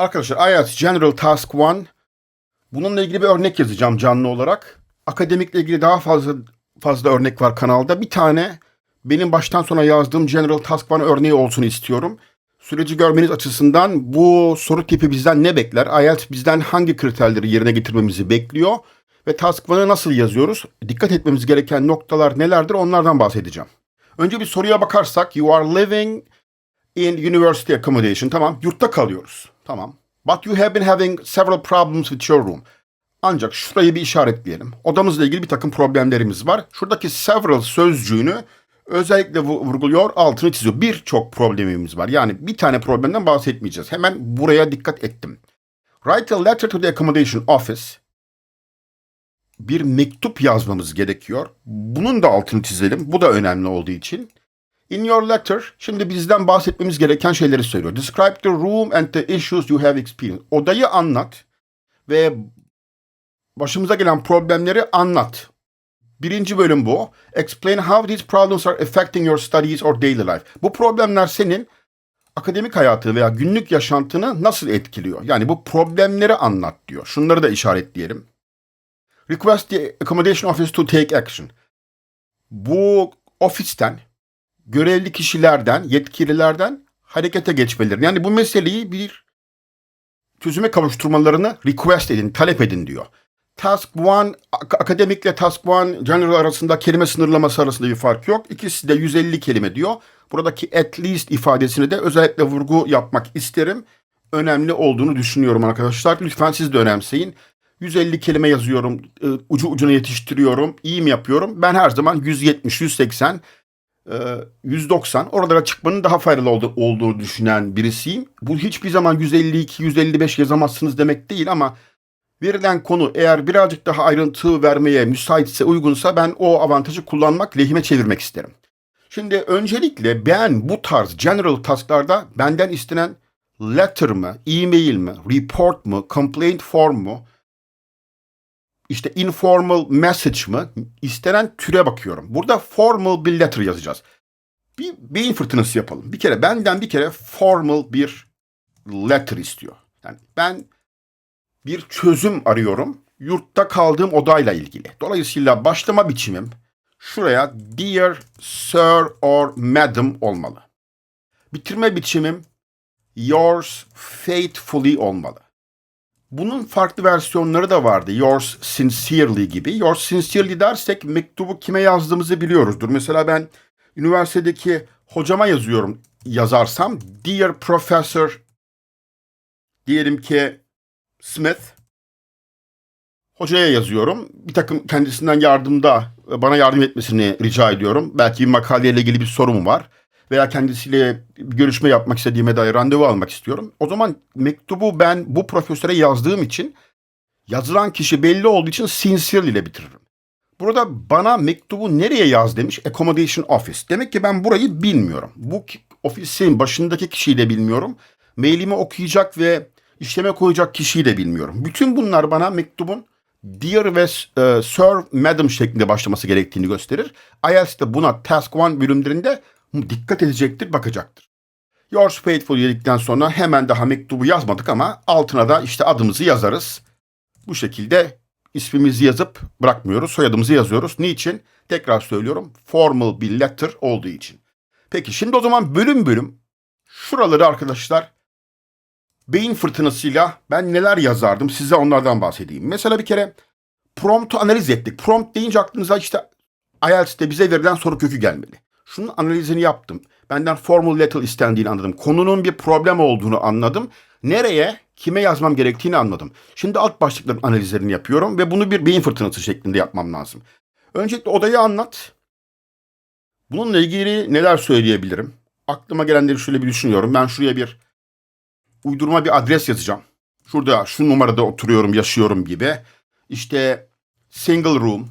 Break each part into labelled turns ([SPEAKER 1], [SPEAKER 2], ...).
[SPEAKER 1] Arkadaşlar IELTS General Task 1 bununla ilgili bir örnek yazacağım canlı olarak. Akademikle ilgili daha fazla fazla örnek var kanalda. Bir tane benim baştan sona yazdığım General Task 1 örneği olsun istiyorum. Süreci görmeniz açısından bu soru tipi bizden ne bekler? IELTS bizden hangi kriterleri yerine getirmemizi bekliyor? Ve Task 1'ı nasıl yazıyoruz? Dikkat etmemiz gereken noktalar nelerdir onlardan bahsedeceğim. Önce bir soruya bakarsak you are living in university accommodation. Tamam yurtta kalıyoruz. Tamam. But you have been having several problems with your room. Ancak şurayı bir işaretleyelim. Odamızla ilgili bir takım problemlerimiz var. Şuradaki several sözcüğünü özellikle vu- vurguluyor, altını çiziyor. Birçok problemimiz var. Yani bir tane problemden bahsetmeyeceğiz. Hemen buraya dikkat ettim. Write a letter to the accommodation office. Bir mektup yazmamız gerekiyor. Bunun da altını çizelim. Bu da önemli olduğu için. In your letter, şimdi bizden bahsetmemiz gereken şeyleri söylüyor. Describe the room and the issues you have experienced. Odayı anlat ve başımıza gelen problemleri anlat. Birinci bölüm bu. Explain how these problems are affecting your studies or daily life. Bu problemler senin akademik hayatı veya günlük yaşantını nasıl etkiliyor? Yani bu problemleri anlat diyor. Şunları da işaretleyelim. Request the accommodation office to take action. Bu ofisten görevli kişilerden, yetkililerden harekete geçmeleri. Yani bu meseleyi bir çözüme kavuşturmalarını request edin, talep edin diyor. Task 1, ak- akademikle Task 1 General arasında kelime sınırlaması arasında bir fark yok. İkisi de 150 kelime diyor. Buradaki at least ifadesini de özellikle vurgu yapmak isterim. Önemli olduğunu düşünüyorum arkadaşlar. Lütfen siz de önemseyin. 150 kelime yazıyorum, ı, ucu ucuna yetiştiriyorum. İyi mi yapıyorum? Ben her zaman 170, 180, e, 190 oralara çıkmanın daha faydalı oldu- olduğunu düşünen birisiyim. Bu hiçbir zaman 152, 155 yazamazsınız demek değil ama verilen konu eğer birazcık daha ayrıntı vermeye müsaitse, uygunsa ben o avantajı kullanmak, lehime çevirmek isterim. Şimdi öncelikle ben bu tarz general tasklarda benden istenen letter mı, e-mail mi, report mu, complaint form mu, işte informal message mı, istenen türe bakıyorum. Burada formal bir letter yazacağız. Bir beyin fırtınası yapalım. Bir kere benden bir kere formal bir letter istiyor. Yani ben bir çözüm arıyorum. Yurtta kaldığım odayla ilgili. Dolayısıyla başlama biçimim şuraya Dear Sir or Madam olmalı. Bitirme biçimim Yours faithfully olmalı. Bunun farklı versiyonları da vardı. Yours sincerely gibi. Yours sincerely dersek mektubu kime yazdığımızı biliyoruzdur. Mesela ben üniversitedeki hocama yazıyorum yazarsam Dear Professor diyelim ki Smith hocaya yazıyorum. Bir takım kendisinden yardımda bana yardım etmesini rica ediyorum. Belki bir makaleyle ilgili bir sorum var veya kendisiyle görüşme yapmak istediğime dair randevu almak istiyorum. O zaman mektubu ben bu profesöre yazdığım için yazılan kişi belli olduğu için sincere ile bitiririm. Burada bana mektubu nereye yaz demiş? Accommodation Office. Demek ki ben burayı bilmiyorum. Bu ofisin başındaki kişiyi de bilmiyorum. Mailimi okuyacak ve işleme koyacak kişiyi de bilmiyorum. Bütün bunlar bana mektubun Dear ve e, Sir, Madam şeklinde başlaması gerektiğini gösterir. IELTS de buna Task 1 bölümlerinde dikkat edecektir, bakacaktır. Yours faithful dedikten sonra hemen daha mektubu yazmadık ama altına da işte adımızı yazarız. Bu şekilde ismimizi yazıp bırakmıyoruz. Soyadımızı yazıyoruz. Niçin? Tekrar söylüyorum. Formal bir letter olduğu için. Peki şimdi o zaman bölüm bölüm şuraları arkadaşlar beyin fırtınasıyla ben neler yazardım size onlardan bahsedeyim. Mesela bir kere promptu analiz ettik. Prompt deyince aklınıza işte IELTS'te bize verilen soru kökü gelmeli. Şunun analizini yaptım. Benden formal letter istendiğini anladım. Konunun bir problem olduğunu anladım. Nereye, kime yazmam gerektiğini anladım. Şimdi alt başlıkların analizlerini yapıyorum ve bunu bir beyin fırtınası şeklinde yapmam lazım. Öncelikle odayı anlat. Bununla ilgili neler söyleyebilirim? Aklıma gelenleri şöyle bir düşünüyorum. Ben şuraya bir uydurma bir adres yazacağım. Şurada şu numarada oturuyorum, yaşıyorum gibi. İşte single room,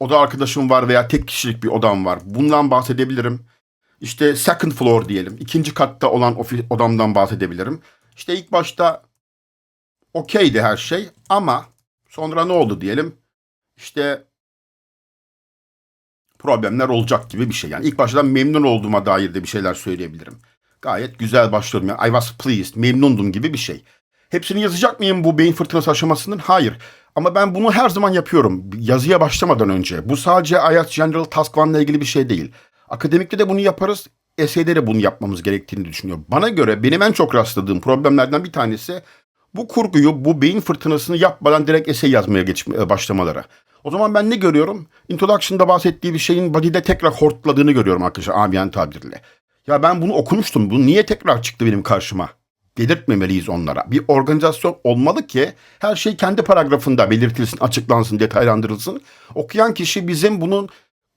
[SPEAKER 1] oda arkadaşım var veya tek kişilik bir odam var. Bundan bahsedebilirim. İşte second floor diyelim. ikinci katta olan ofi- odamdan bahsedebilirim. İşte ilk başta okeydi her şey ama sonra ne oldu diyelim. İşte problemler olacak gibi bir şey. Yani ilk başta memnun olduğuma dair de bir şeyler söyleyebilirim. Gayet güzel başlıyorum. Yani I was pleased, memnundum gibi bir şey. Hepsini yazacak mıyım bu beyin fırtınası aşamasının? Hayır. Ama ben bunu her zaman yapıyorum. Yazıya başlamadan önce. Bu sadece IELTS General Task One ile ilgili bir şey değil. Akademikte de bunu yaparız. Essay'de de bunu yapmamız gerektiğini düşünüyorum. Bana göre benim en çok rastladığım problemlerden bir tanesi bu kurguyu, bu beyin fırtınasını yapmadan direkt essay yazmaya geçme, başlamaları. O zaman ben ne görüyorum? Introduction'da bahsettiği bir şeyin body'de tekrar hortladığını görüyorum arkadaşlar amiyane tabirle. Ya ben bunu okumuştum. Bu niye tekrar çıktı benim karşıma? Delirtmemeliyiz onlara. Bir organizasyon olmalı ki her şey kendi paragrafında belirtilsin, açıklansın, detaylandırılsın. Okuyan kişi bizim bunun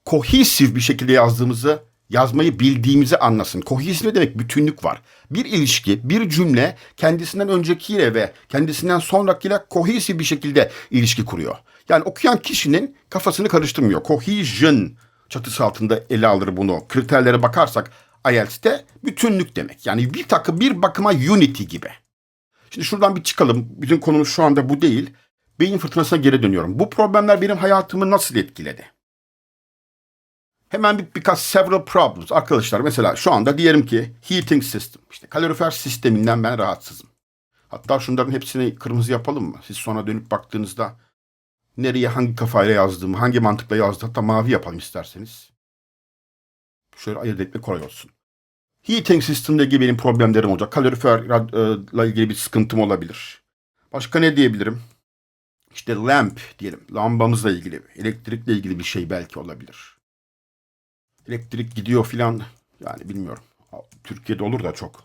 [SPEAKER 1] kohesiv bir şekilde yazdığımızı, yazmayı bildiğimizi anlasın. Kohesiv ne demek? Bütünlük var. Bir ilişki, bir cümle kendisinden öncekiyle ve kendisinden sonrakiyle kohesiv bir şekilde ilişki kuruyor. Yani okuyan kişinin kafasını karıştırmıyor. Cohesion çatısı altında ele alır bunu. Kriterlere bakarsak IELTS'te bütünlük demek. Yani bir takım bir bakıma unity gibi. Şimdi şuradan bir çıkalım. Bütün konumuz şu anda bu değil. Beyin fırtınasına geri dönüyorum. Bu problemler benim hayatımı nasıl etkiledi? Hemen bir, birkaç several problems. Arkadaşlar mesela şu anda diyelim ki heating system. işte kalorifer sisteminden ben rahatsızım. Hatta şunların hepsini kırmızı yapalım mı? Siz sonra dönüp baktığınızda nereye hangi kafayla yazdığımı, hangi mantıkla yazdığımı hatta mavi yapalım isterseniz. Şöyle ayırt etmek kolay olsun. Heating system'le ilgili benim problemlerim olacak. Kaloriferle ilgili bir sıkıntım olabilir. Başka ne diyebilirim? İşte lamp diyelim. Lambamızla ilgili, elektrikle ilgili bir şey belki olabilir. Elektrik gidiyor filan. Yani bilmiyorum. Türkiye'de olur da çok.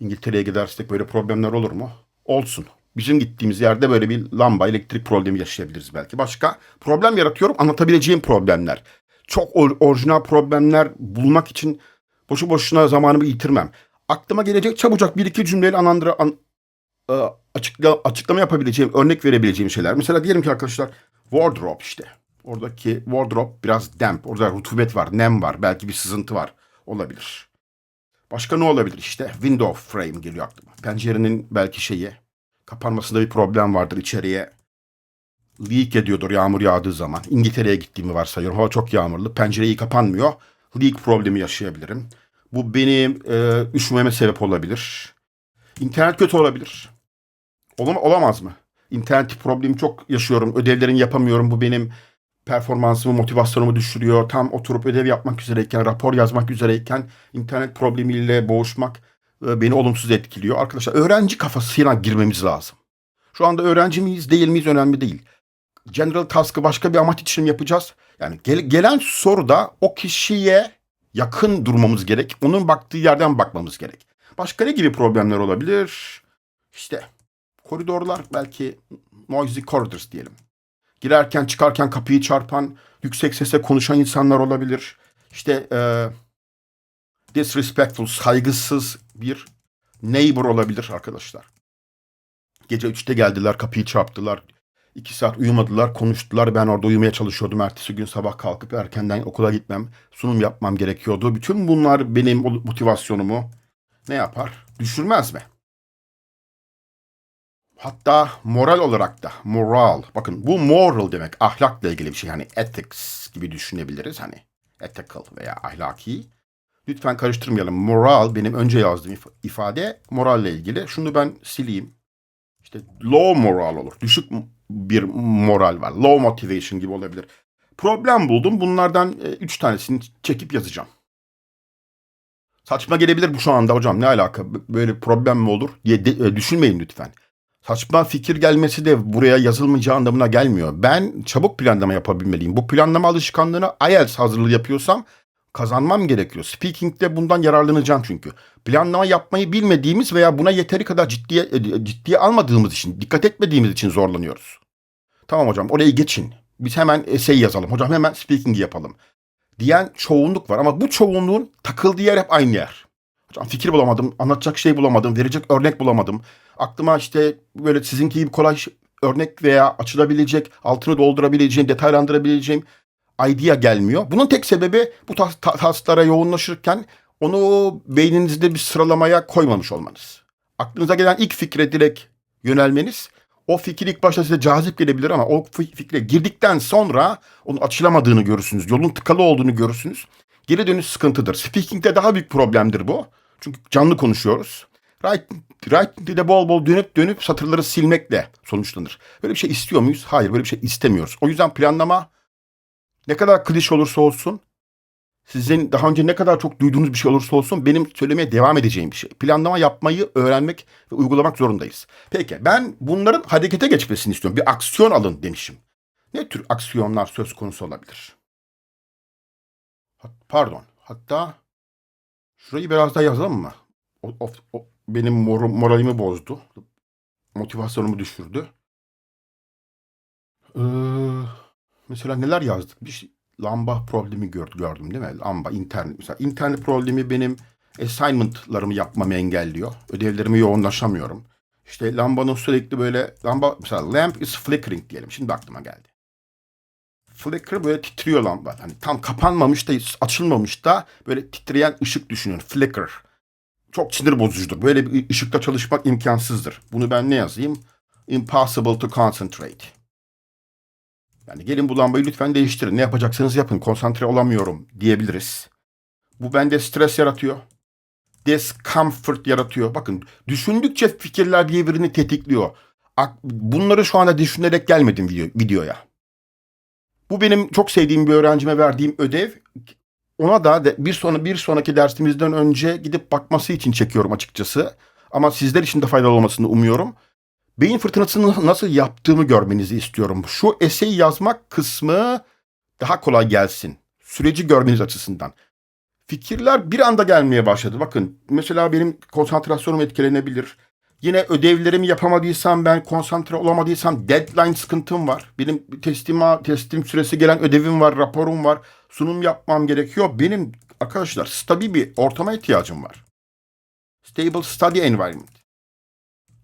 [SPEAKER 1] İngiltere'ye gidersek böyle problemler olur mu? Olsun. Bizim gittiğimiz yerde böyle bir lamba, elektrik problemi yaşayabiliriz belki. Başka problem yaratıyorum. Anlatabileceğim problemler. Çok or- orijinal problemler bulmak için boşu boşuna zamanımı yitirmem. Aklıma gelecek çabucak bir iki cümleyle anlandıra, an, e, açıkla, açıklama yapabileceğim, örnek verebileceğim şeyler. Mesela diyelim ki arkadaşlar wardrobe işte. Oradaki wardrobe biraz damp. Orada rutubet var, nem var. Belki bir sızıntı var. Olabilir. Başka ne olabilir işte? Window frame geliyor aklıma. Pencerenin belki şeyi kapanmasında bir problem vardır içeriye. Leak ediyordur yağmur yağdığı zaman. İngiltere'ye gittiğimi varsayıyorum. Hava çok yağmurlu. Pencereyi kapanmıyor. Leak problemi yaşayabilirim. Bu benim e, üşümeme sebep olabilir. İnternet kötü olabilir. Olam olamaz mı? İnternet problemi çok yaşıyorum. Ödevlerini yapamıyorum. Bu benim performansımı, motivasyonumu düşürüyor. Tam oturup ödev yapmak üzereyken, rapor yazmak üzereyken internet problemiyle boğuşmak e, beni olumsuz etkiliyor. Arkadaşlar öğrenci kafasıyla girmemiz lazım. Şu anda öğrenci miyiz, değil miyiz önemli değil. General task'ı başka bir amaç için yapacağız. Yani gel- gelen soruda o kişiye yakın durmamız gerek. Onun baktığı yerden bakmamız gerek. Başka ne gibi problemler olabilir? İşte koridorlar belki noisy corridors diyelim. Girerken çıkarken kapıyı çarpan, yüksek sesle konuşan insanlar olabilir. İşte e, disrespectful, saygısız bir neighbor olabilir arkadaşlar. Gece 3'te geldiler, kapıyı çarptılar. 2 saat uyumadılar, konuştular. Ben orada uyumaya çalışıyordum. Ertesi gün sabah kalkıp erkenden okula gitmem, sunum yapmam gerekiyordu. Bütün bunlar benim motivasyonumu ne yapar? Düşürmez mi? Hatta moral olarak da moral. Bakın bu moral demek ahlakla ilgili bir şey. Hani ethics gibi düşünebiliriz. Hani ethical veya ahlaki. Lütfen karıştırmayalım. Moral benim önce yazdığım if- ifade moralle ilgili. Şunu ben sileyim. İşte low moral olur. Düşük bir moral var. Low motivation gibi olabilir. Problem buldum. Bunlardan e, üç tanesini çekip yazacağım. Saçma gelebilir bu şu anda hocam. Ne alaka? Böyle problem mi olur diye de, e, düşünmeyin lütfen. Saçma fikir gelmesi de buraya yazılmayacağı anlamına gelmiyor. Ben çabuk planlama yapabilmeliyim. Bu planlama alışkanlığını IELTS hazırlığı yapıyorsam kazanmam gerekiyor. Speaking'de bundan yararlanacağım çünkü. Planlama yapmayı bilmediğimiz veya buna yeteri kadar ciddiye, e, ciddiye almadığımız için, dikkat etmediğimiz için zorlanıyoruz. Tamam hocam orayı geçin. Biz hemen essay yazalım. Hocam hemen speaking yapalım. Diyen çoğunluk var ama bu çoğunluğun takıldığı yer hep aynı yer. Hocam fikir bulamadım, anlatacak şey bulamadım, verecek örnek bulamadım. Aklıma işte böyle sizinki gibi kolay örnek veya açılabilecek, altını doldurabileceğim, detaylandırabileceğim idea gelmiyor. Bunun tek sebebi bu tas- ta- tasklara yoğunlaşırken onu beyninizde bir sıralamaya koymamış olmanız. Aklınıza gelen ilk fikre direkt yönelmeniz o fikir ilk başta size cazip gelebilir ama o fi- fikre girdikten sonra onun açılamadığını görürsünüz. Yolun tıkalı olduğunu görürsünüz. Geri dönüş sıkıntıdır. Speaking'de daha büyük problemdir bu. Çünkü canlı konuşuyoruz. Writing, writing de bol bol dönüp dönüp satırları silmekle sonuçlanır. Böyle bir şey istiyor muyuz? Hayır böyle bir şey istemiyoruz. O yüzden planlama ne kadar klişe olursa olsun sizin daha önce ne kadar çok duyduğunuz bir şey olursa olsun benim söylemeye devam edeceğim bir şey. Planlama yapmayı öğrenmek ve uygulamak zorundayız. Peki ben bunların harekete geçmesini istiyorum. Bir aksiyon alın demişim. Ne tür aksiyonlar söz konusu olabilir? Pardon. Hatta şurayı biraz daha yazalım mı? O, o- o benim mor- moralimi bozdu. Motivasyonumu düşürdü. Ee, mesela neler yazdık? Bir şey, lamba problemi gördüm, değil mi? Lamba, internet. Mesela internet problemi benim assignment'larımı yapmamı engelliyor. Ödevlerimi yoğunlaşamıyorum. İşte lambanın sürekli böyle lamba mesela lamp is flickering diyelim. Şimdi aklıma geldi. Flicker böyle titriyor lamba. Hani tam kapanmamış da açılmamış da böyle titreyen ışık düşünün. Flicker. Çok sinir bozucudur. Böyle bir ışıkta çalışmak imkansızdır. Bunu ben ne yazayım? Impossible to concentrate. Yani gelin bu lambayı lütfen değiştirin. Ne yapacaksanız yapın. Konsantre olamıyorum diyebiliriz. Bu bende stres yaratıyor. Discomfort yaratıyor. Bakın düşündükçe fikirler birbirini tetikliyor. Bunları şu anda düşünerek gelmedim video, videoya. Bu benim çok sevdiğim bir öğrencime verdiğim ödev. Ona da bir sonra bir sonraki dersimizden önce gidip bakması için çekiyorum açıkçası. Ama sizler için de faydalı olmasını umuyorum. Beyin fırtınasını nasıl yaptığımı görmenizi istiyorum. Şu eseyi yazmak kısmı daha kolay gelsin. Süreci görmeniz açısından. Fikirler bir anda gelmeye başladı. Bakın mesela benim konsantrasyonum etkilenebilir. Yine ödevlerimi yapamadıysam ben konsantre olamadıysam deadline sıkıntım var. Benim teslima, teslim süresi gelen ödevim var, raporum var. Sunum yapmam gerekiyor. Benim arkadaşlar stabil bir ortama ihtiyacım var. Stable study environment.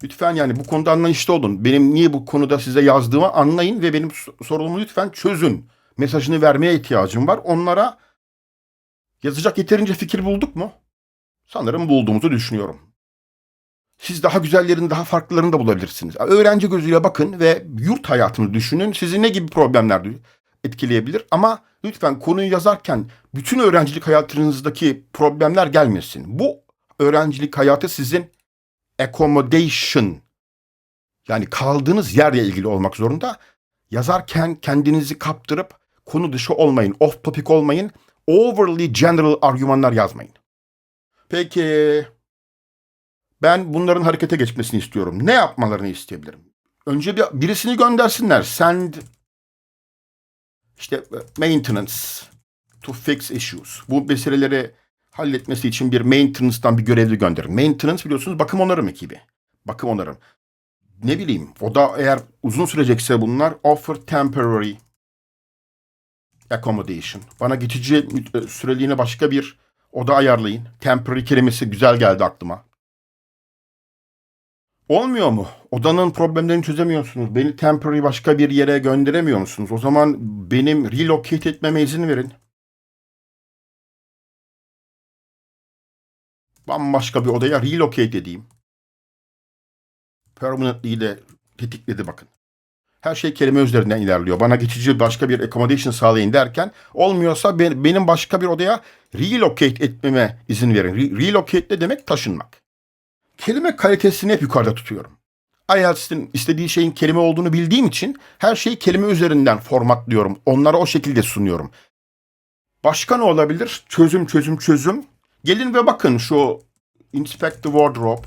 [SPEAKER 1] Lütfen yani bu konuda anlayışlı olun. Benim niye bu konuda size yazdığımı anlayın ve benim so- sorunumu lütfen çözün. Mesajını vermeye ihtiyacım var. Onlara yazacak yeterince fikir bulduk mu? Sanırım bulduğumuzu düşünüyorum. Siz daha güzellerini, daha farklılarını da bulabilirsiniz. Öğrenci gözüyle bakın ve yurt hayatını düşünün. Sizi ne gibi problemler etkileyebilir? Ama lütfen konuyu yazarken bütün öğrencilik hayatınızdaki problemler gelmesin. Bu öğrencilik hayatı sizin accommodation yani kaldığınız yerle ilgili olmak zorunda. Yazarken kendinizi kaptırıp konu dışı olmayın, off topic olmayın, overly general argümanlar yazmayın. Peki ben bunların harekete geçmesini istiyorum. Ne yapmalarını isteyebilirim? Önce bir birisini göndersinler. Send işte maintenance to fix issues. Bu meseleleri halletmesi için bir maintenance'dan bir görevli gönderin. Maintenance biliyorsunuz bakım onarım ekibi. Bakım onarım. Ne bileyim o da eğer uzun sürecekse bunlar offer temporary accommodation. Bana geçici mü- süreliğine başka bir oda ayarlayın. Temporary kelimesi güzel geldi aklıma. Olmuyor mu? Odanın problemlerini çözemiyorsunuz. Beni temporary başka bir yere gönderemiyor musunuz? O zaman benim relocate etmeme izin verin. Bambaşka bir odaya relocate edeyim. Permanently de tetikledi bakın. Her şey kelime üzerinden ilerliyor. Bana geçici başka bir accommodation sağlayın derken olmuyorsa ben- benim başka bir odaya relocate etmeme izin verin. Re- relocate ne demek? Taşınmak. Kelime kalitesini hep yukarıda tutuyorum. IELTS'in istediği şeyin kelime olduğunu bildiğim için her şeyi kelime üzerinden formatlıyorum. Onlara o şekilde sunuyorum. Başka ne olabilir? Çözüm, çözüm, çözüm. Gelin ve bakın şu Inspect the Wardrobe.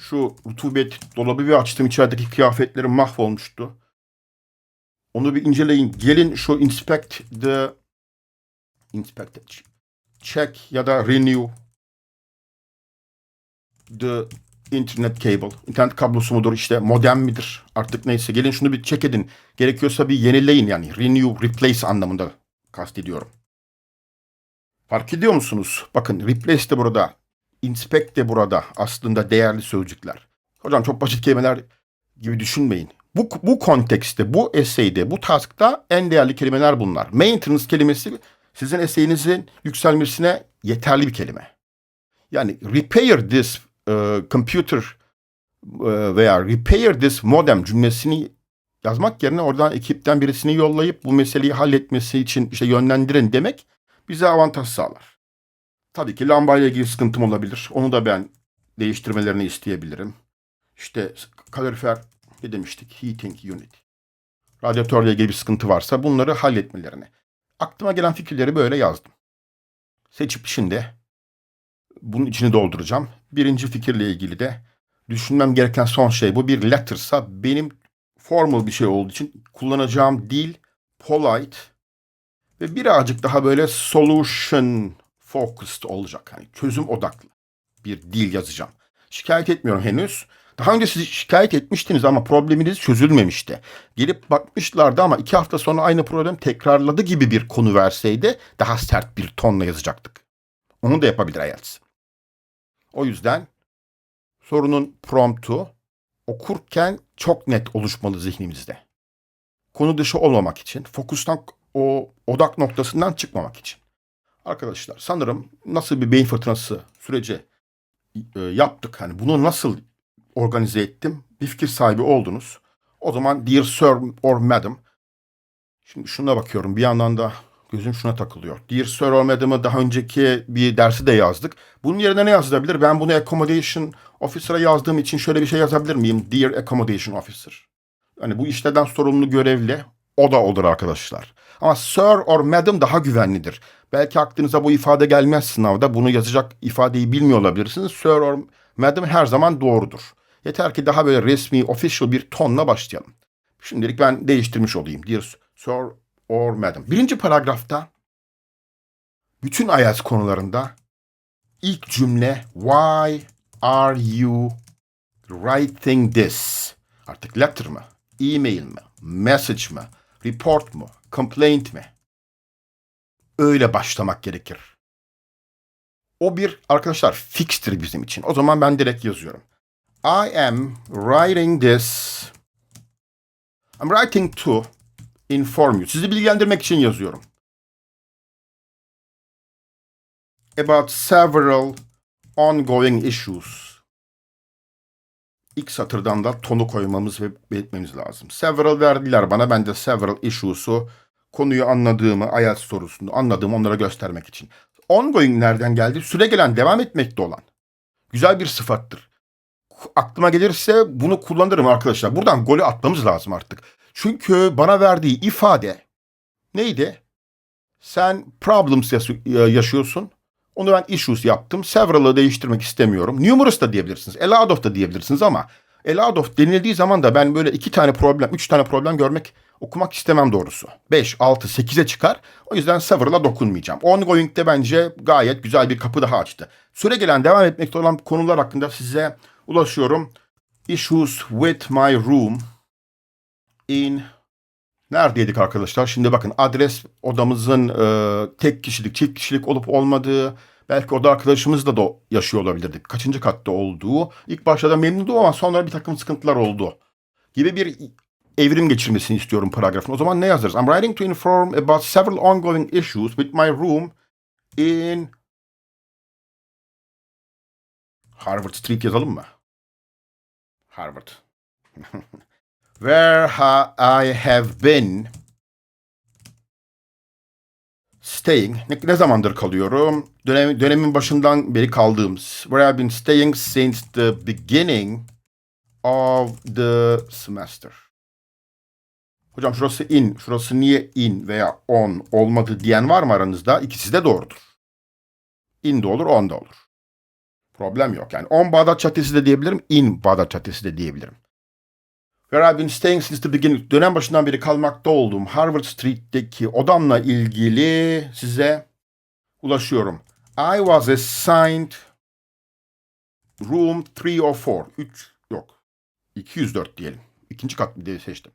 [SPEAKER 1] Şu rutubet dolabı bir açtım. içerideki kıyafetlerim mahvolmuştu. Onu bir inceleyin. Gelin şu Inspect the Inspect the Check ya da Renew the internet cable. İnternet kablosu mudur işte modem midir artık neyse. Gelin şunu bir check edin. Gerekiyorsa bir yenileyin yani. Renew, replace anlamında kastediyorum. Fark ediyor musunuz? Bakın replace de burada. Inspect de burada. Aslında değerli sözcükler. Hocam çok basit kelimeler gibi düşünmeyin. Bu, bu kontekste, bu essay'de, bu task'ta en değerli kelimeler bunlar. Maintenance kelimesi sizin essay'inizin yükselmesine yeterli bir kelime. Yani repair this e, computer e, veya repair this modem cümlesini yazmak yerine oradan ekipten birisini yollayıp bu meseleyi halletmesi için işte yönlendirin demek bize avantaj sağlar. Tabii ki lambayla ilgili sıkıntım olabilir. Onu da ben değiştirmelerini isteyebilirim. İşte kalorifer ne demiştik? Heating unit. Radyatörle ilgili bir sıkıntı varsa bunları halletmelerini. Aklıma gelen fikirleri böyle yazdım. Seçip şimdi bunun içini dolduracağım. Birinci fikirle ilgili de düşünmem gereken son şey bu bir letter'sa benim formal bir şey olduğu için kullanacağım dil polite ve birazcık daha böyle solution focused olacak. Yani çözüm odaklı bir dil yazacağım. Şikayet etmiyorum henüz. Daha önce siz şikayet etmiştiniz ama probleminiz çözülmemişti. Gelip bakmışlardı ama iki hafta sonra aynı problem tekrarladı gibi bir konu verseydi daha sert bir tonla yazacaktık. Onu da yapabilir IELTS. O yüzden sorunun promptu okurken çok net oluşmalı zihnimizde. Konu dışı olmamak için, fokustan o odak noktasından çıkmamak için. Arkadaşlar sanırım nasıl bir beyin fırtınası süreci e, yaptık. Hani bunu nasıl organize ettim? Bir fikir sahibi oldunuz. O zaman dear sir or madam. Şimdi şuna bakıyorum bir yandan da gözüm şuna takılıyor. Dear sir or madam'ı daha önceki bir dersi de yazdık. Bunun yerine ne yazılabilir? Ben bunu accommodation officer'a yazdığım için şöyle bir şey yazabilir miyim? Dear accommodation officer. Hani bu işlerden sorumlu görevli o da olur arkadaşlar. Ama sir or madam daha güvenlidir. Belki aklınıza bu ifade gelmez sınavda. Bunu yazacak ifadeyi bilmiyor olabilirsiniz. Sir or madam her zaman doğrudur. Yeter ki daha böyle resmi, official bir tonla başlayalım. Şimdilik ben değiştirmiş olayım. Dear sir or madam. Birinci paragrafta bütün IELTS konularında ilk cümle why are you writing this? Artık letter mı? E-mail mi? Message mı? Report mu? Complaint mi? Öyle başlamak gerekir. O bir arkadaşlar fixtir bizim için. O zaman ben direkt yazıyorum. I am writing this. I'm writing to inform you. Sizi bilgilendirmek için yazıyorum. About several ongoing issues. İlk satırdan da tonu koymamız ve belirtmemiz lazım. Several verdiler bana. Ben de several issues'u konuyu anladığımı, IELTS sorusunu anladığımı onlara göstermek için. Ongoing nereden geldi? Süre gelen, devam etmekte olan. Güzel bir sıfattır. Aklıma gelirse bunu kullanırım arkadaşlar. Buradan golü atmamız lazım artık. Çünkü bana verdiği ifade neydi? Sen problems yaşıyorsun. Onu ben issues yaptım. Several'ı değiştirmek istemiyorum. Numerous da diyebilirsiniz. A lot of da diyebilirsiniz ama a lot of denildiği zaman da ben böyle iki tane problem, üç tane problem görmek, okumak istemem doğrusu. Beş, altı, sekize çıkar. O yüzden several'a dokunmayacağım. Ongoing'de bence gayet güzel bir kapı daha açtı. Süre gelen, devam etmekte olan konular hakkında size ulaşıyorum. Issues with my room in Neredeydik arkadaşlar? Şimdi bakın adres odamızın e, tek kişilik, çift kişilik olup olmadığı, belki oda arkadaşımızla da yaşıyor olabilirdik. Kaçıncı katta olduğu. İlk başta da memnundum ama sonra bir takım sıkıntılar oldu. Gibi bir evrim geçirmesini istiyorum paragrafın. O zaman ne yazarız? I'm writing to inform about several ongoing issues with my room in Harvard Street yazalım mı? Harvard. where ha I have been staying. Ne, ne zamandır kalıyorum? Dönem, dönemin başından beri kaldığım. Where I've been staying since the beginning of the semester. Hocam şurası in, şurası niye in veya on olmadı diyen var mı aranızda? İkisi de doğrudur. In de olur, on da olur. Problem yok. Yani on Bağdat Caddesi de diyebilirim, in Bağdat Caddesi de diyebilirim. Where I've been staying since the beginning. Dönem başından beri kalmakta olduğum Harvard Street'teki odamla ilgili size ulaşıyorum. I was assigned room 304. 3 yok. 204 diyelim. İkinci kat diye seçtim.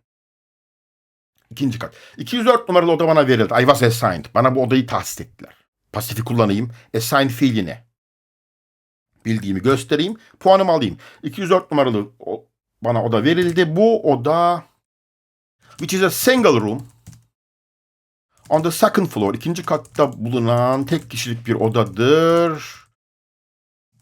[SPEAKER 1] İkinci kat. 204 numaralı oda bana verildi. I was assigned. Bana bu odayı tahsis ettiler. Pasifi kullanayım. Assign fiiline. Bildiğimi göstereyim. Puanımı alayım. 204 numaralı bana oda verildi. Bu oda which is a single room on the second floor ikinci katta bulunan tek kişilik bir odadır.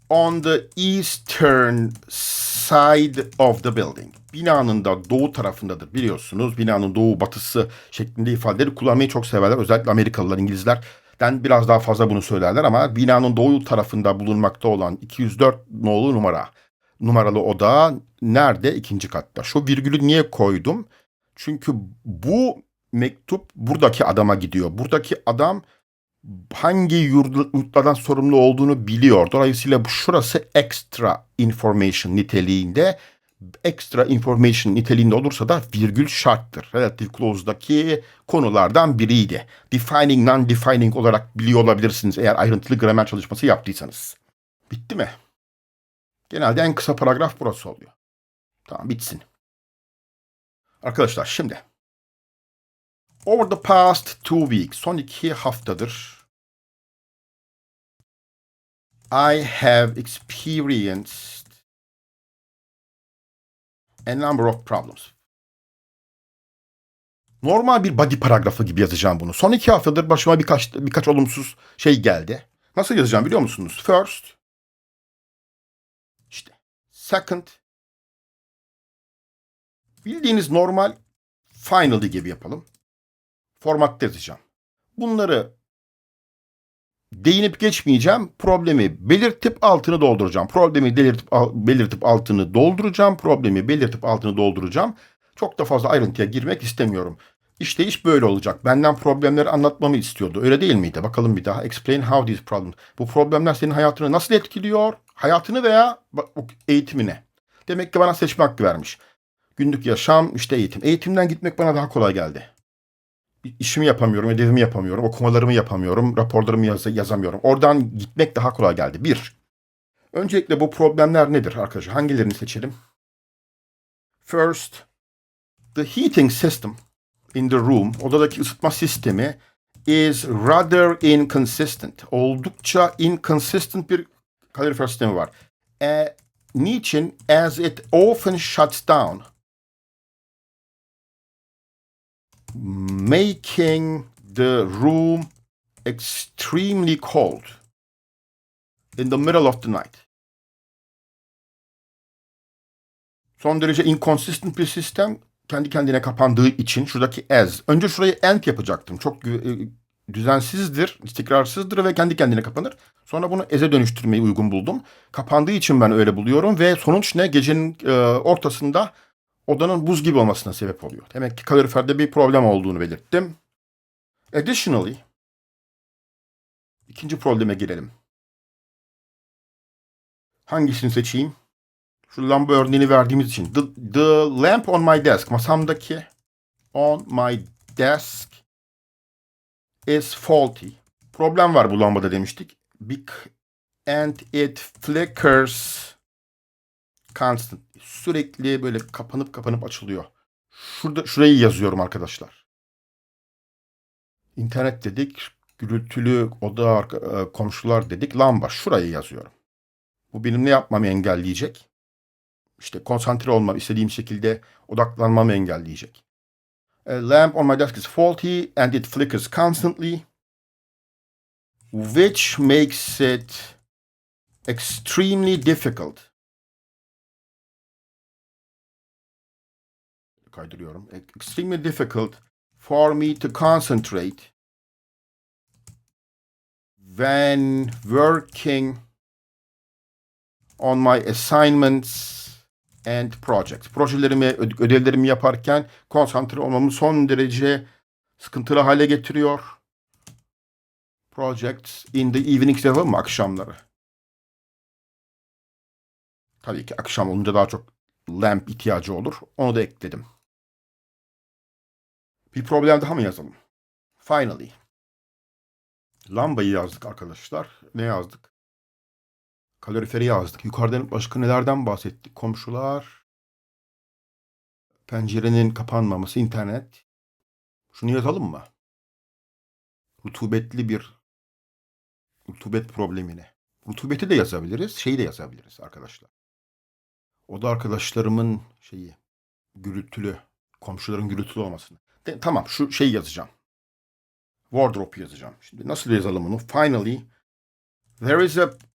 [SPEAKER 1] On the eastern side of the building. Binanın da doğu tarafındadır biliyorsunuz. Binanın doğu batısı şeklinde ifadeleri kullanmayı çok severler. Özellikle Amerikalılar, İngilizler Den biraz daha fazla bunu söylerler ama binanın doğu tarafında bulunmakta olan 204 nolu numara numaralı oda nerede? İkinci katta. Şu virgülü niye koydum? Çünkü bu mektup buradaki adama gidiyor. Buradaki adam hangi yurtlardan sorumlu olduğunu biliyor. Dolayısıyla şurası extra information niteliğinde extra information niteliğinde olursa da virgül şarttır. Relative clause'daki konulardan biriydi. Defining, non-defining olarak biliyor olabilirsiniz eğer ayrıntılı gramer çalışması yaptıysanız. Bitti mi? Genelde en kısa paragraf burası oluyor. Tamam bitsin. Arkadaşlar şimdi over the past two weeks son iki haftadır I have experienced a number of problems. Normal bir body paragrafı gibi yazacağım bunu. Son iki haftadır başıma birkaç birkaç olumsuz şey geldi. Nasıl yazacağım biliyor musunuz? First, second, bildiğiniz normal finally gibi yapalım. Formatta yazacağım. Bunları değinip geçmeyeceğim. Problemi belirtip altını dolduracağım. Problemi belirtip, belirtip altını dolduracağım. Problemi belirtip altını dolduracağım. Çok da fazla ayrıntıya girmek istemiyorum. İşte iş böyle olacak. Benden problemleri anlatmamı istiyordu. Öyle değil miydi? Bakalım bir daha. Explain how these problems. Bu problemler senin hayatını nasıl etkiliyor? Hayatını veya eğitimini. Demek ki bana seçme hakkı vermiş. Günlük yaşam, işte eğitim. Eğitimden gitmek bana daha kolay geldi işimi yapamıyorum, ödevimi yapamıyorum, okumalarımı yapamıyorum, raporlarımı yaz yazamıyorum. Oradan gitmek daha kolay geldi. Bir, öncelikle bu problemler nedir arkadaşlar? Hangilerini seçelim? First, the heating system in the room, odadaki ısıtma sistemi is rather inconsistent. Oldukça inconsistent bir kalorifer sistemi var. E, niçin? As it often shuts down making the room extremely cold in the middle of the night. Son derece inconsistent bir sistem. Kendi kendine kapandığı için şuradaki as. Önce şurayı end yapacaktım. Çok düzensizdir, istikrarsızdır ve kendi kendine kapanır. Sonra bunu as'e dönüştürmeyi uygun buldum. Kapandığı için ben öyle buluyorum ve sonuç ne? Gecenin e, ortasında odanın buz gibi olmasına sebep oluyor. Demek ki kaloriferde bir problem olduğunu belirttim. Additionally, ikinci probleme girelim. Hangisini seçeyim? Şu lamba örneğini verdiğimiz için. The, the lamp on my desk, masamdaki on my desk is faulty. Problem var bu lambada demiştik. Big and it flickers constant. Sürekli böyle kapanıp kapanıp açılıyor. Şurada şurayı yazıyorum arkadaşlar. İnternet dedik, gürültülü oda e, komşular dedik, lamba. Şurayı yazıyorum. Bu benim ne yapmamı engelleyecek? İşte konsantre olmam, istediğim şekilde odaklanmamı engelleyecek. A lamp on my desk is faulty and it flickers constantly, which makes it extremely difficult kaydırıyorum. Extremely difficult for me to concentrate when working on my assignments and projects. Projelerimi, ödevlerimi yaparken konsantre olmamı son derece sıkıntılı hale getiriyor. Projects in the evenings yapalım mı? Akşamları. Tabii ki akşam olunca daha çok lamp ihtiyacı olur. Onu da ekledim. Bir problem daha mı yazalım? Finally. Lambayı yazdık arkadaşlar. Ne yazdık? Kaloriferi yazdık. Yukarıdan başka nelerden bahsettik? Komşular, pencerenin kapanmaması, internet. Şunu yazalım mı? Rutubetli bir rutubet problemini. Rutubeti de yazabiliriz, şeyi de yazabiliriz arkadaşlar. O da arkadaşlarımın şeyi, gürültülü, komşuların gürültülü olmasını. De, tamam şu şey yazacağım. Wardrobe yazacağım. Şimdi nasıl yazalım bunu? Finally there is a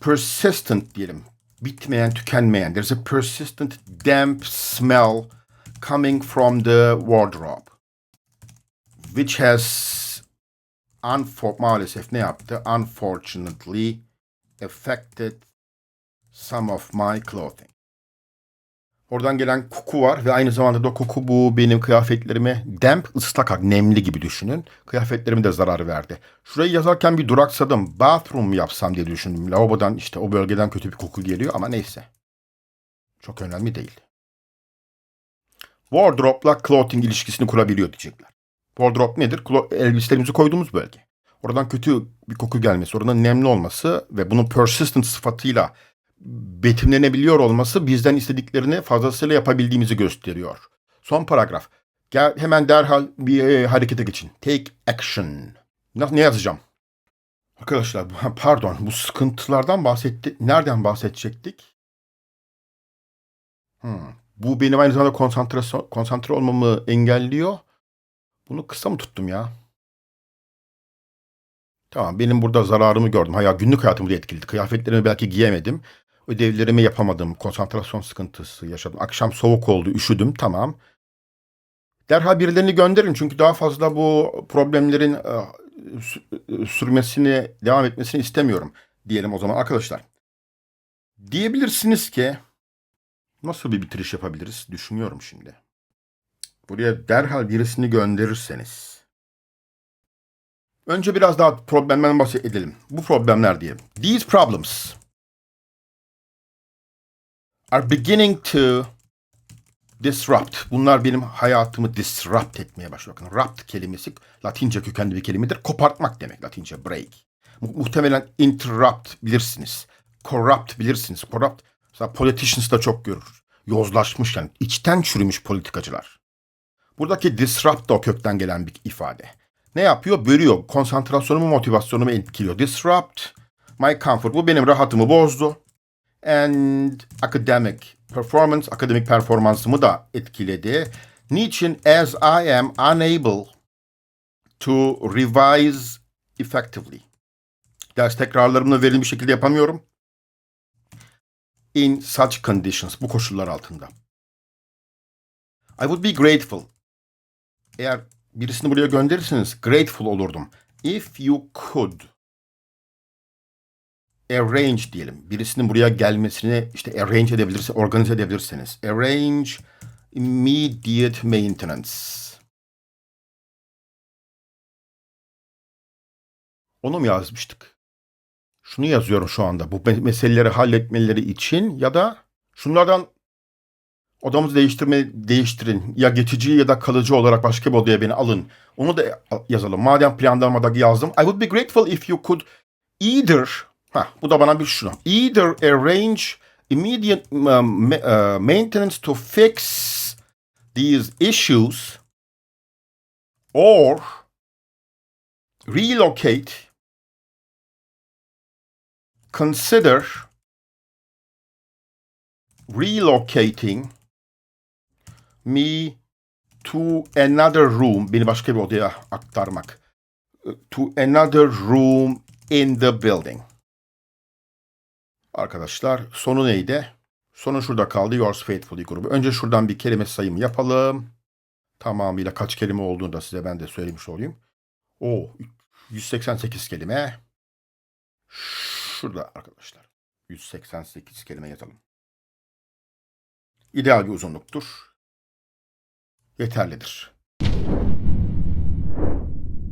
[SPEAKER 1] persistent diyelim. Bitmeyen, tükenmeyen. There's a persistent damp smell coming from the wardrobe. Which has unfor maalesef ne yaptı? Unfortunately affected some of my clothing. Oradan gelen koku var ve aynı zamanda da koku bu benim kıyafetlerime damp, ıslak, nemli gibi düşünün. Kıyafetlerime de zarar verdi. Şurayı yazarken bir duraksadım. Bathroom yapsam diye düşündüm. Lavabodan işte o bölgeden kötü bir koku geliyor ama neyse. Çok önemli değil. Wardrobe'la clothing ilişkisini kurabiliyor diyecekler. Wardrobe nedir? Elbiselerimizi koyduğumuz bölge. Oradan kötü bir koku gelmesi, oradan nemli olması ve bunun persistent sıfatıyla betimlenebiliyor olması bizden istediklerini fazlasıyla yapabildiğimizi gösteriyor. Son paragraf. Gel, hemen derhal bir e, harekete geçin. Take action. Ne, ne yazacağım? Arkadaşlar pardon bu sıkıntılardan bahsetti. Nereden bahsedecektik? Hmm. Bu benim aynı zamanda konsantrasyon, konsantre olmamı engelliyor. Bunu kısa mı tuttum ya? Tamam benim burada zararımı gördüm. Hayal günlük hayatımı da etkiledi. Kıyafetlerimi belki giyemedim. Ödevlerimi yapamadım. Konsantrasyon sıkıntısı yaşadım. Akşam soğuk oldu, üşüdüm. Tamam. Derhal birilerini gönderin. Çünkü daha fazla bu problemlerin e, sü- sürmesini, devam etmesini istemiyorum. Diyelim o zaman arkadaşlar. Diyebilirsiniz ki nasıl bir bitiriş yapabiliriz? Düşünüyorum şimdi. Buraya derhal birisini gönderirseniz. Önce biraz daha problemlerden bahsedelim. Bu problemler diye. These problems are beginning to disrupt. Bunlar benim hayatımı disrupt etmeye başlıyor. Bakın rupt kelimesi Latince kökenli bir kelimedir. Kopartmak demek Latince break. Mu- muhtemelen interrupt bilirsiniz. Corrupt bilirsiniz. Corrupt mesela politicians da çok görür. Yozlaşmış yani içten çürümüş politikacılar. Buradaki disrupt da o kökten gelen bir ifade. Ne yapıyor? Bölüyor. Konsantrasyonumu, motivasyonumu etkiliyor. Disrupt my comfort. Bu benim rahatımı bozdu. And academic performance, akademik performansımı da etkiledi. Niçin? As I am unable to revise effectively. Ders tekrarlarımı verimli bir şekilde yapamıyorum. In such conditions, bu koşullar altında. I would be grateful. Eğer birisini buraya gönderirseniz grateful olurdum. If you could arrange diyelim. Birisinin buraya gelmesini işte arrange edebilirse, organize edebilirseniz. Arrange immediate maintenance. Onu mu yazmıştık? Şunu yazıyorum şu anda. Bu me- meseleleri halletmeleri için ya da şunlardan odamızı değiştirme değiştirin. Ya geçici ya da kalıcı olarak başka bir odaya beni alın. Onu da yazalım. Madem planlamada yazdım. I would be grateful if you could either ha bu da bana bir şunu. Either arrange immediate um, uh, maintenance to fix these issues or relocate consider relocating me to another room beni başka bir odaya aktarmak to another room in the building arkadaşlar sonu neydi? Sonu şurada kaldı. Yours faithfully grubu. Önce şuradan bir kelime sayımı yapalım. Tamamıyla kaç kelime olduğunu da size ben de söylemiş olayım. O 188 kelime. Şurada arkadaşlar 188 kelime yazalım. İdeal bir uzunluktur. Yeterlidir.